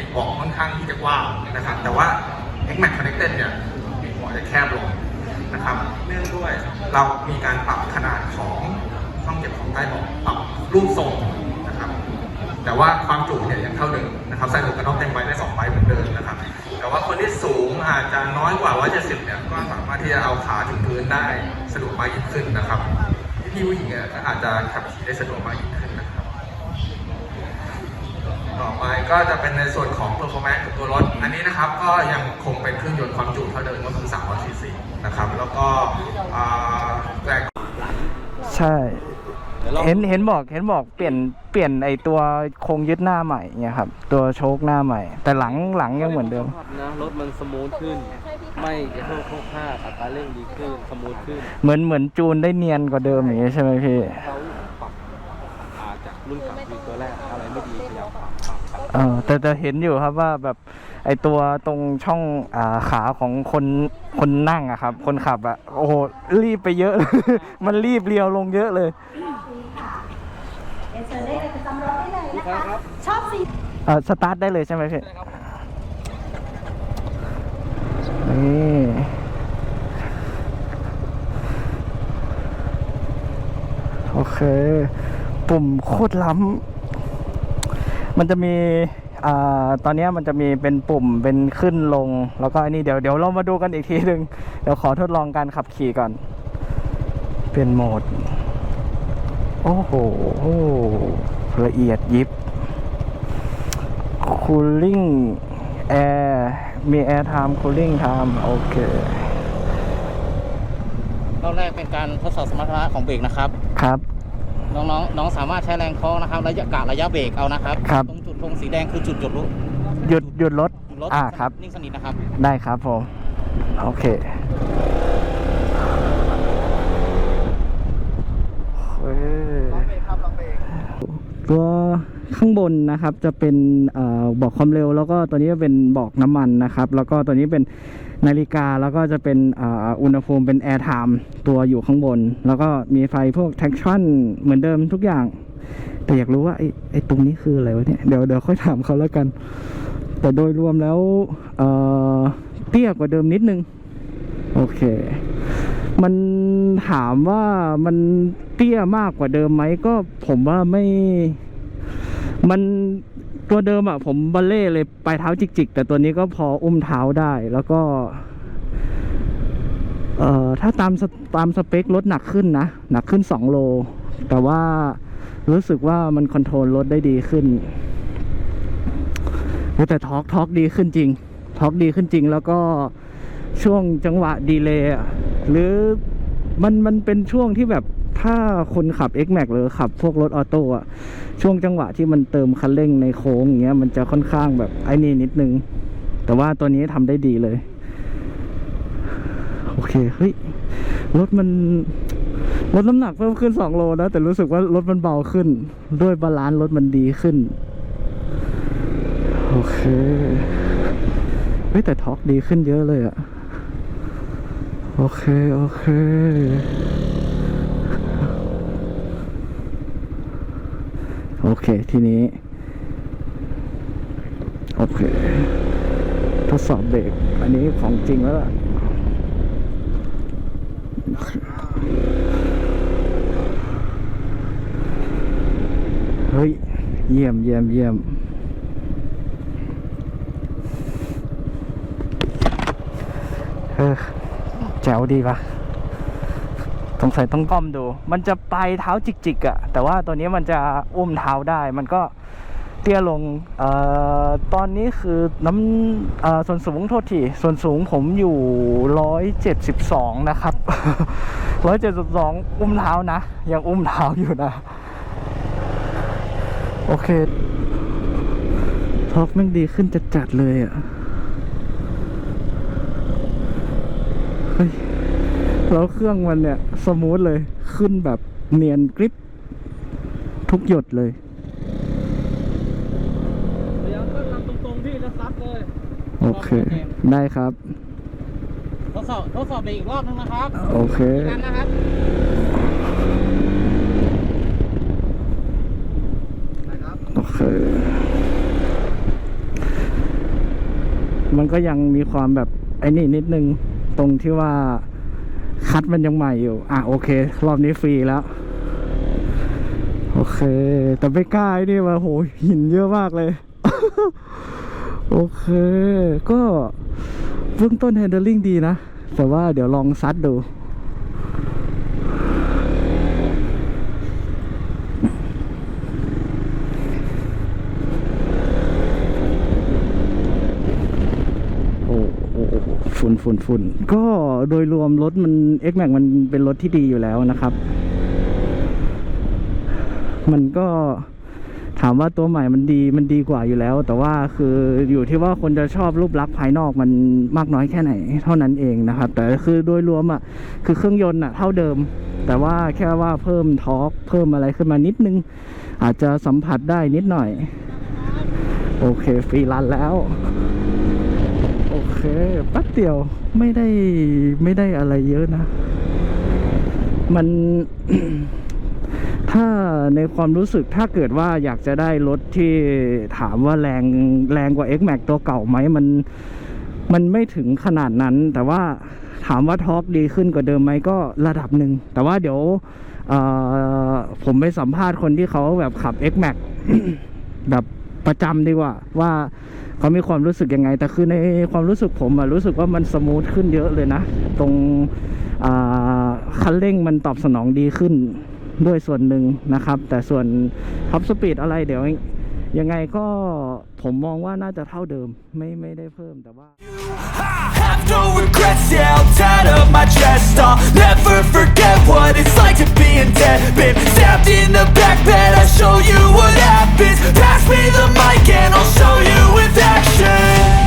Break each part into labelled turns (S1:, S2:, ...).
S1: เดิมปีกบอกค่อนข้างที่จะกว้างนะครับ แต่ว่า X Max Connected เนี่ยปีกบอกจะแคบลงนะครับ เนื่องด้วยเรามีการปรับขนาดของช่องเก็บของใต้เบอกปรับรูปทรงนะครับ แต่ว่าความจุเนี่ยยังเท่าเดิมนะครับใส่หมวกกันน็อกเต็มใบได้2ใบเหมือนเดิมนะครับ แต่ว่าคนที่สูงอาจจะน้อยกว่า 170 เนี่ยก็สามารถที่จะเอาขาถึงพื้นได้สะดวกมากยิ่งขึ้นนะครับพี่ผู้หญิงเนี่ยก็อาจจะขับขี่ได้สะดวกมากยิ่งขึ้น ต่อไปก็จะเป็นในส่วนของ performance ของตัวรถ อันนี้นะครับก็ยังคงเป็นเครื่องยนต์ความจุเท่าเดิมก็คือ300 cc นะครับ แล้วก็อ่าแรง
S2: ใช่ เห็นเห็นบอกเห็นบอกเปลี่ยนเปลี่ยนไอตัวโครงยึดหน้าใหม่เนี่ยครับตัวโชคหน้าใหม่ แต่หลังหลังยังเหมือนเดิม
S3: นะรถมันสมูทขึ้น ไม่กระโชกโคกห้าอัตราเร่งดีขึ้นสมูทขึ้น
S2: เหมือนเหมือนจูนได้เนียนกว่าเดิมอย่างเงี้ยใช่ไหมพี่
S3: เขาปรับอาจาก รุ่นเก่าคือตัวแรกอะไรไม่ดีพยายามปรับปรับปรับ
S2: เออแต่แต่เห็นอยู่ครับว่าแบบไอตัวตรงช่องอ่าขาของคนคนนั่งอะครับ คนขับอะโอ้โหรีบไปเยอะ มันรีบเรียวลงเยอะเลย
S4: เรียนเชิญได้เลยประจำรถได้เลยนะคะชอบสี
S2: เออสตาร์ทได้เลยใช่ไหมพี่นี่โอเค ปุ่มโคตรล้ำมันจะมีอ่าตอนเนี้ยมันจะมีเป็นปุ่มเป็นขึ้นลง แล้วก็อันนี้เดี๋ยวเดี๋ยวเรามาดูกันอีกทีหนึ่งเดี๋ยวขอทดลองการขับขี่ก่อน เปลี่ยนโหมด โอ้โห ละเอียดยิบ cooling air มี air time cooling time โอเค
S5: รอบแรกเป็นการทดสอบสมรรถนะของเบรกนะครับ
S2: ครับ
S5: น้องๆน้องสามารถใช้แรงเคอนะครับระยะกะระยะเบรกเอานะครับ
S2: ครับ
S5: ตรงจุดธงสีแดงคือจุดหยุดรถ
S2: หยุดหยุดรถ
S5: หยุดรถ
S2: อ่าครับ
S5: นิ่งสนิทนะครับ
S2: ได้ครับผม โอเคเอ้ยตัว ข้างบนนะครับจะเป็นอบอกความเร็ว แล้วก็ตัวนี้จะเป็นบอกน้ำมันนะครับ แล้วก็ตัวนี้เป็นนาฬิกาแล้วก็จะเป็นอุณหภูมิเป็น air time ตัวอยู่ข้างบน แล้วก็มีไฟพวก traction เหมือนเดิมทุกอย่าง แต่อยากรู้ว่าไอ้ไอตรงนี้คืออะไรวะเนี่ยเดี๋ยวเดี๋ยวค่อยถามเขาแล้วกัน แต่โดยรวมแล้วเเตี้ยกว่าเดิมนิดนึง โอเค มันถามว่ามันเตี้ยมากกว่าเดิมไหมก็ผมว่าไม่ มันตัวเดิมอะผมบัลเล่เลยปลายเท้าจิก ๆ แต่ตัวนี้ก็พออุ้มเท้าได้แล้วก็ เอ่อถ้าตามตามสเปครถหนักขึ้นนะ หนักขึ้น 2 โล แต่ว่ารู้สึกว่ามันคอนโทรลรถได้ดีขึ้นแต่ทอกทอกดีขึ้นจริงทอกดีขึ้นจริง แล้วก็ช่วงจังหวะดีเลย์หรือมันมันเป็นช่วงที่แบบ ถ้าคนขับ X Max หรือขับพวกรถออโต้อะช่วงจังหวะที่มันเติมคันเร่งในโค้งอย่างเงี้ยมันจะค่อนข้างแบบไอ้นี่นิดนึง แต่ว่าตัวนี้ทำได้ดีเลย โอเคเฮ้ยรถมันลดน้ำหนักเพิ่มขึ้น 2 โลนะ แต่รู้สึกว่ารถมันเบาขึ้น ด้วยบาลานซ์รถมันดีขึ้น โอเคเฮ้ยแต่ท็อกดีขึ้นเยอะเลยอะโอเค โอเค โอเค ทีนี้ โอเค ทดสอบเบรก อันนี้ของจริงแล้วล่ะเฮ้ย เยี่ยมเยี่ยมเยี่ยมเออแจ๋วดีปะ สงสัยต้องก้มดู มันจะปลายเท้าจิกๆอะ่ะ แต่ว่าตัวนี้มันจะอุ้มเท้าได้ มันก็เตี้ยลงเอ่อตอนนี้คือน้ำเอ่อส่วนสูงโทษที ส่วนสูงผมอยู่ร้อยเจ็ดสิบสองนะครับร้อยเจ็ดสิบสองอุ้มเท้านะ ยังอุ้มเท้าอยู่นะ โอเคท็อกแม่งดีขึ้นจัดๆเลยอะ่ะ เฮ้ย แล้วเครื่องมันเนี่ย สมูทเลยขึ้นแบบเนียนกริปทุกหยดเลย
S3: พยายามก็ทำตรงๆที่แล้วซัดเลย
S2: โอเค ได้ครับ
S5: ทดสอบทดสอบเบรกอีกรอบนึงนะครับ
S2: โอเค
S5: นั่นนะครับ
S2: โอเค มันก็ยังมีความแบบไอ้นี่นิดนึง ตรงที่ว่า คัดมันยังใหม่อยู่ อะโอเค รอบนี้ฟรีแล้ว โอเค แต่ไม่กล้าไอ้นี่มาโหหินเยอะมากเลย โอเค ก็เบื้องต้น handling ดีนะ แต่ว่าเดี๋ยวลองซัดดู โอ้โอ้โอ้โอ้ ฝุ่นฝุ่นฝุ่นก็โดยรวมรถมัน X Max มันเป็นรถที่ดีอยู่แล้วนะครับ มันก็ถามว่าตัวใหม่มันดีมันดีกว่าอยู่แล้ว แต่ว่าคืออยู่ที่ว่าคนจะชอบรูปลักษณ์ภายนอกมันมากน้อยแค่ไหน เท่านั้นเองนะครับ แต่คือโดยรวมอะคือเครื่องยนต์อะเท่าเดิม แต่ว่าแค่ว่าเพิ่มทอร์กเพิ่มอะไรขึ้นมานิดนึง อาจจะสัมผัสได้นิดหน่อย โอเคฟรีรันแล้ว เคแป๊บเดียวไม่ได้ไม่ได้อะไรเยอะนะ มันถ้าในความรู้สึกถ้าเกิดว่าอยากจะได้รถที่ถามว่าแรงแรงกว่า X Max ตัวเก่าไหมมันมันไม่ถึงขนาดนั้น แต่ว่าถามว่าทอร์กดีขึ้นกว่าเดิมไหมก็ระดับหนึ่ง แต่ว่าเดี๋ยวผมไปสัมภาษณ์คนที่เขาแบบขับ X Max แบบ ประจำดีกว่า ว่าเขามีความรู้สึกยังไง แต่คือในความรู้สึกผมอะรู้สึกว่ามันสมูทขึ้นเยอะเลยนะ ตรงคันเร่งมันตอบสนองดีขึ้นด้วยส่วนหนึ่งนะครับ แต่ส่วนท็อปสปีดอะไรเดี๋ยวยังไงก็ผมมองว่าน่าจะเท่าเดิมไม่ไม่ได้เพิ่มแต่ว่า
S6: have no regrets, yeah, I'll tie up my chest I'll never forget what it's like to be in debt Been stabbed in the back bed, I'll show you what happens Pass me the mic and I'll show you with action.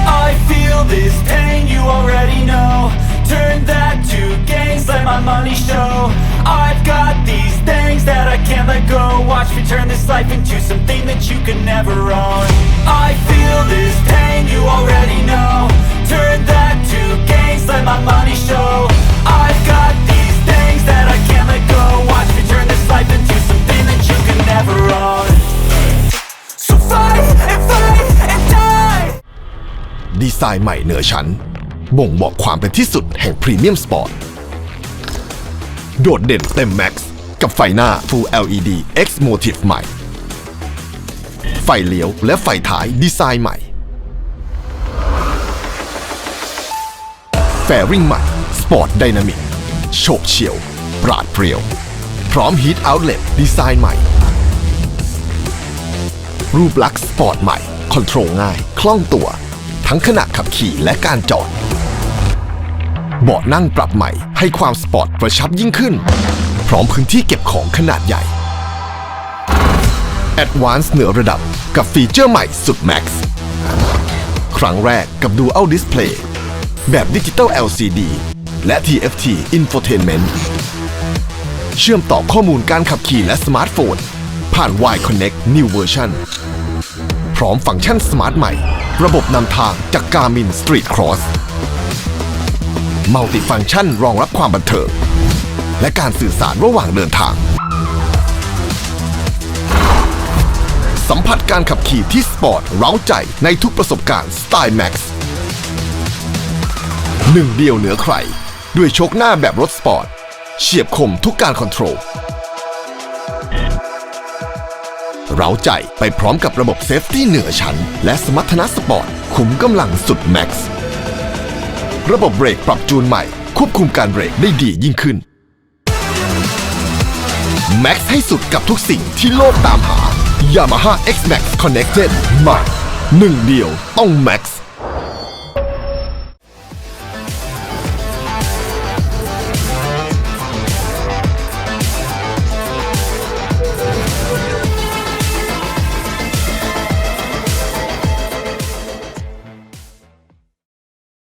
S6: I feel this pain, you already know. Turn that to gains, let my money show. I've got these things that I can't let go. Watch me turn this life into something that you could never own. I feel this pain, you already know. Turn that to gains, let my money show. I've got
S7: ไซน์ใหม่เหนือชั้น บ่งบอกความเป็นที่สุดแห่งพรีเมียมสปอร์ต โดดเด่นเต็มแม็กซ์กับไฟหน้า Full LED X Motif ใหม่ ไฟเลี้ยวและไฟท้ายดีไซน์ใหม่ แฟริงใหม่สปอร์ตไดนามิกโฉบเฉี่ยว ปราดเปรียว พร้อมฮีทเอาท์เล t ดีไซน์ใหม่ รูปลักษณ์สปอร์ตใหม่ คอนโทรลง่าย คล่องตัว ทั้งขณะขับขี่และการจอด เบาะนั่งปรับใหม่ให้ความสปอร์ตกระชับยิ่งขึ้น พร้อมพื้นที่เก็บของขนาดใหญ่ Advance เหนือระดับกับฟีเจอร์ใหม่สุด Max ครั้งแรกกับ Dual Display แบบดิจิตอล LCD และ TFT Infotainment เชื่อมต่อข้อมูลการขับขี่และสมาร์ทโฟน ผ่าน Y Connect New Version พร้อมฟังก์ชันสมาร์ทใหม่ ระบบนำทางจาก Garmin Street Cross มัลติฟังก์ชันรองรับความบันเทิง และการสื่อสารระหว่างเดินทาง สัมผัสการขับขี่ที่สปอร์ต เร้าใจในทุกประสบการณ์สไตล์ Max หนึ่งเดียวเหนือใคร ด้วยโชคหน้าแบบรถสปอร์ต เฉียบคมทุกการคอนโทรล เร้าใจไปพร้อมกับระบบเซฟตี้เหนือชั้น และสมรรถนะสปอร์ตขุมกำลังสุดแม็กซ์ระบบเบรกปรับจูนใหม่ ควบคุมการเบรกได้ดียิ่งขึ้นแม็กซ์ให้สุดกับทุกสิ่งที่โลกตามหา Yamaha X Max Connected ใหม่หนึ่งเดียวต้อง Max